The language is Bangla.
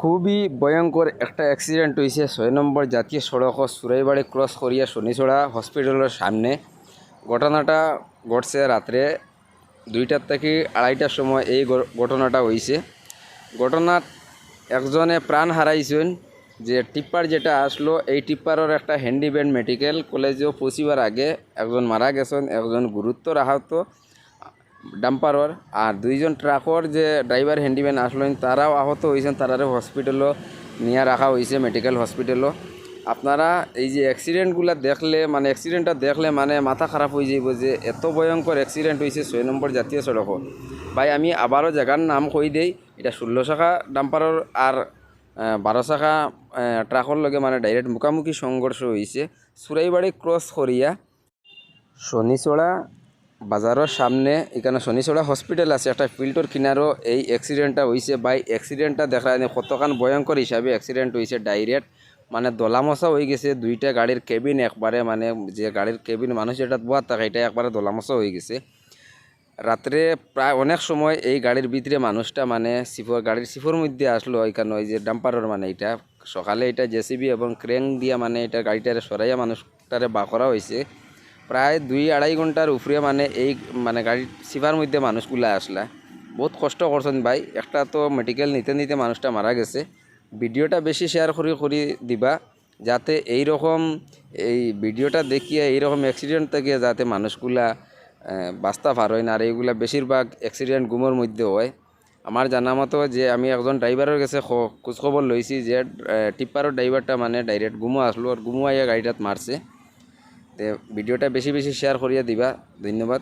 খুবই ভয়ঙ্কর একটা অ্যাক্সিডেন্ট হয়েছে ছয় নম্বর জাতীয় সড়ক সুরাইবাড়ি ক্রস করিয়া শনিছড়া হসপিটালের সামনে। ঘটনাটা ঘটছে রাত্রে দুইটার থেকে আড়াইটার সময় এই ঘটনাটা হয়েছে ঘটনা একজনে প্রাণ হারাইছেন। যে টিপ্পার যেটা আসলো, এই টিপ্পারের একটা হ্যান্ডিব্যান্ড মেডিকেল কলেজেও পৌঁছিবার আগে একজন মারা গেছেন, একজন গুরুত্বর আহত। ডাম্পারর আর দুইজন ট্রাকর যে ড্রাইভার হ্যান্ডিম্যান আসলেন, তারাও আহত হয়েছেন, তারারে হসপিটালও নিয়ে রাখা হয়েছে মেডিকেল হসপিটালও আপনারা এই যে অ্যাক্সিডেন্টগুলো দেখলে মানে অ্যাক্সিডেন্টটা দেখলে মানে মাথা খারাপ হয়ে যাইব যে এত ভয়ঙ্কর অ্যাক্সিডেন্ট হয়েছে ছয় নম্বর জাতীয় সড়ক। ভাই, আমি আবারও জায়গার নাম কই দেই, এটা ষোলো শাখা ডাম্পারর আর বারো শাখা ট্রাকর লগে মানে ডাইরেক্ট মুখামুখি সংঘর্ষ হয়েছে। সুরাইবাড়ি ক্রস করিয়া শনিচড়া বাজারের সামনে। এখানে শনিচড়া হসপিটাল আছে, একটা ফিল্ডর কিনারও এই অ্যাক্সিডেন্টটা হয়েছে বাই অ্যাক্সিডেন্টটা দেখা যায় কতখান ভয়ঙ্কর হিসাবে অ্যাক্সিডেন্ট হয়েছে ডাইরেক্ট মানে দলামশা হয়ে গেছে, দুইটা গাড়ির কেবিন একবারে মানে যে গাড়ির কেবিন মানুষ যেটা বোয়ার থাকে এটা একবারে দলামশা হয়ে গেছে। রাত্রে প্রায় অনেক সময় এই গাড়ির ভিতরে মানুষটা মানে সিফর গাড়ির সিফর মধ্যে আসলো, এখানে ওই যে ডাম্পারের মানে এটা। সকালে এটা জেসিবি এবং ক্রেন দিয়া মানে এটা গাড়িটারে সরাইয়া মানুষটারে বা করা হয়েছে প্রায় দুই আড়াই ঘণ্টার উপরে মানে এই মানে গাড়ির সিফার মধ্যে মানুষগুলা আসলা। বহুত কষ্ট করছেন ভাই। একটা তো মেডিকেল নিতে নিতে মানুষটা মারা গেছে। ভিডিওটা বেশি শেয়ার করে করে দিবা যাতে এই রকম এই ভিডিওটা দেখিয়ে এইরকম অ্যাক্সিডেন্ট থেকে যাতে মানুষগুলা বাস্তা আহ, বাঁচতে পারেন আর এইগুলা বেশিরভাগ অ্যাক্সিডেন্ট গুমোর মধ্যে হয়। আমার জানা মতো যে আমি একজন ড্রাইভারের কাছে খোঁজখবর লইছি যে টিপ্পারের ড্রাইভারটা মানে ডাইরেক্ট গুমো আসলো আর গুমো আইয়া গাড়িটাত মারছে। ভিডিওটা বেশি বেশি শেয়ার করিয়া দিবা ধন্যবাদ।